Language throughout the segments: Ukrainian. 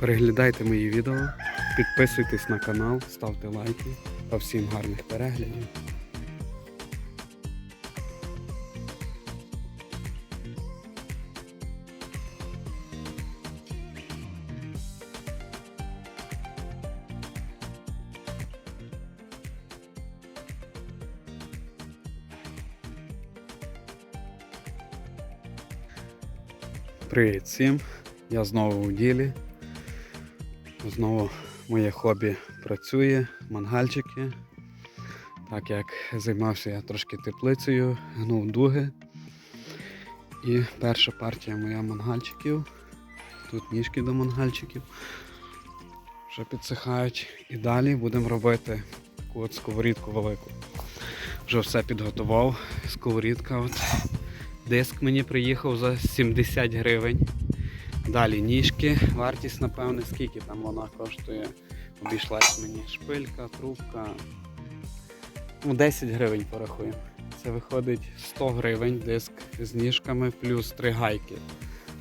Переглядайте мої відео, підписуйтесь на канал, ставте лайки та всім гарних переглядів. Привіт всім! Я знову у ділі. Знову моє хобі працює, мангальчики. Так як займався я трошки теплицею, гнув дуги. І перша партія моя мангальчиків. Тут ніжки до мангальчиків. Вже підсихають. І далі будемо робити таку от сковорідку велику. Вже все підготував. Сковорідка. От. Диск мені приїхав за 70 гривень. Далі ніжки, вартість, напевне, скільки там вона коштує. Обійшлась мені шпилька, трубка. Ну, 10 гривень порахуємо. Це виходить 100 гривень диск з ніжками плюс 3 гайки.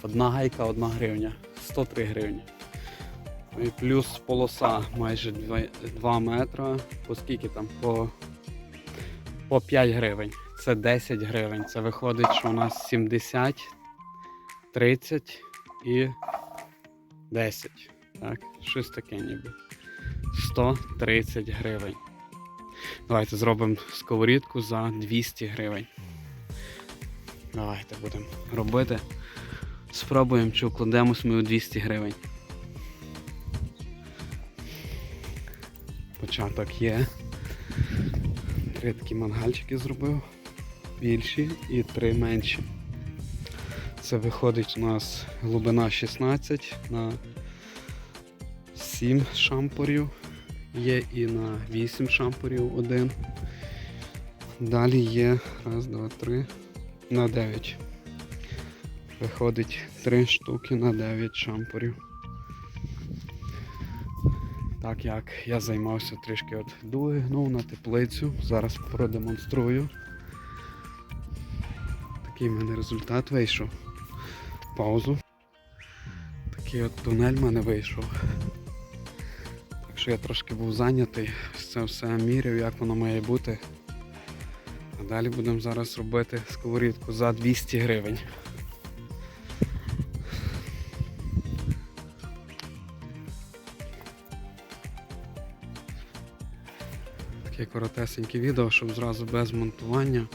Одна гайка, одна гривня. 103 гривні. І плюс полоса майже 2, 2 метра. По скільки там? По, по 5 гривень. Це 10 гривень. Це виходить, що у нас 70, 30 і 10. Так, щось таке ніби. 130 гривень. Давайте зробимо сковорідку за 200 гривень. Давайте будемо робити. Спробуємо, чи вкладемось ми у 200 гривень. Початок є. Три такі мангальчики зробив. Більші і три менші. Це виходить у нас глибина 16 на 7 шампурів. Є і на 8 шампурів один. Далі є раз, два, три на 9. Виходить 3 штуки на 9 шампурів. Так як я займався трішки от дуги, на теплицю. Зараз продемонструю. Такий в мене результат вийшов. Паузу. Такий от тунель в мене вийшов. Так що я трошки був зайнятий, це все міряв, як воно має бути. А далі будемо зараз робити сковорідку за 200 гривень. Таке коротесеньке відео, щоб зразу без монтування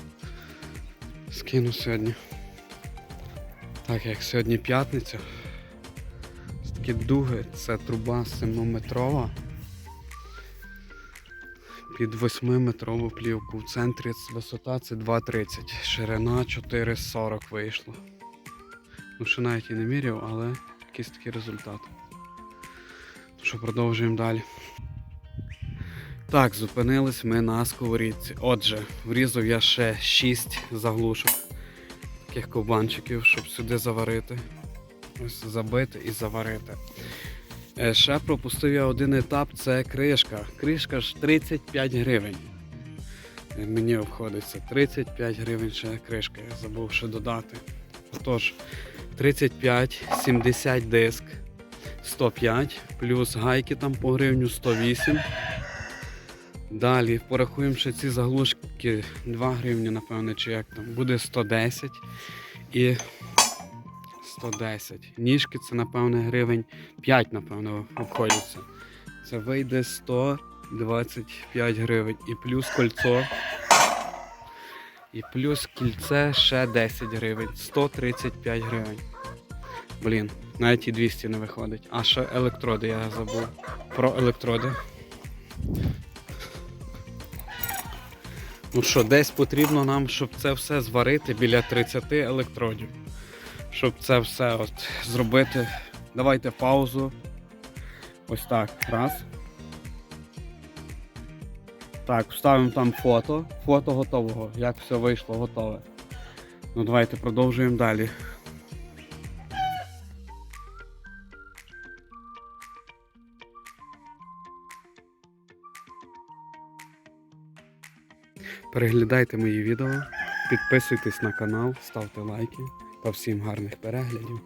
скину сьогодні. Так як сьогодні п'ятниця. Такі дуги, це труба 7-метрова. Під 8-метрову плівку. В центрі висота це 2,30, ширина 4,40 вийшло. Ну, ще навіть і не міряв, але якийсь такий результат. Що продовжуємо далі. Так, зупинились ми на сковорідці. Отже, врізав я ще 6 заглушок таких ковбанчиків, щоб сюди заварити. Ось забити і заварити. Е, Ще пропустив я один етап, це кришка. Кришка ж 35 гривень. Е, Мені обходиться 35 гривень ще кришка, я забув ще додати. Отож, 35, 70 диск, 105, плюс гайки там по гривню 108. Далі порахуємо ще ці заглушки 2 гривні, напевне, чи як там. Буде 110 і 110. Ніжки це, напевне, гривень 5, напевно, обходяться. Це вийде 125 гривень. І плюс кольцо. І плюс кільце ще 10 гривень. 135 гривень. Блін, навіть і 200 не виходить. А ще електроди я забув. Про електроди. Ну що, десь потрібно нам, щоб це все зварити біля 30 електродів. Щоб це все от зробити. Давайте паузу. Ось так. Раз. Так, вставимо там фото. Фото готового. Як все вийшло, готове. Ну давайте продовжуємо далі. Переглядайте мої відео, підписуйтесь на канал, ставте лайки та всім гарних переглядів.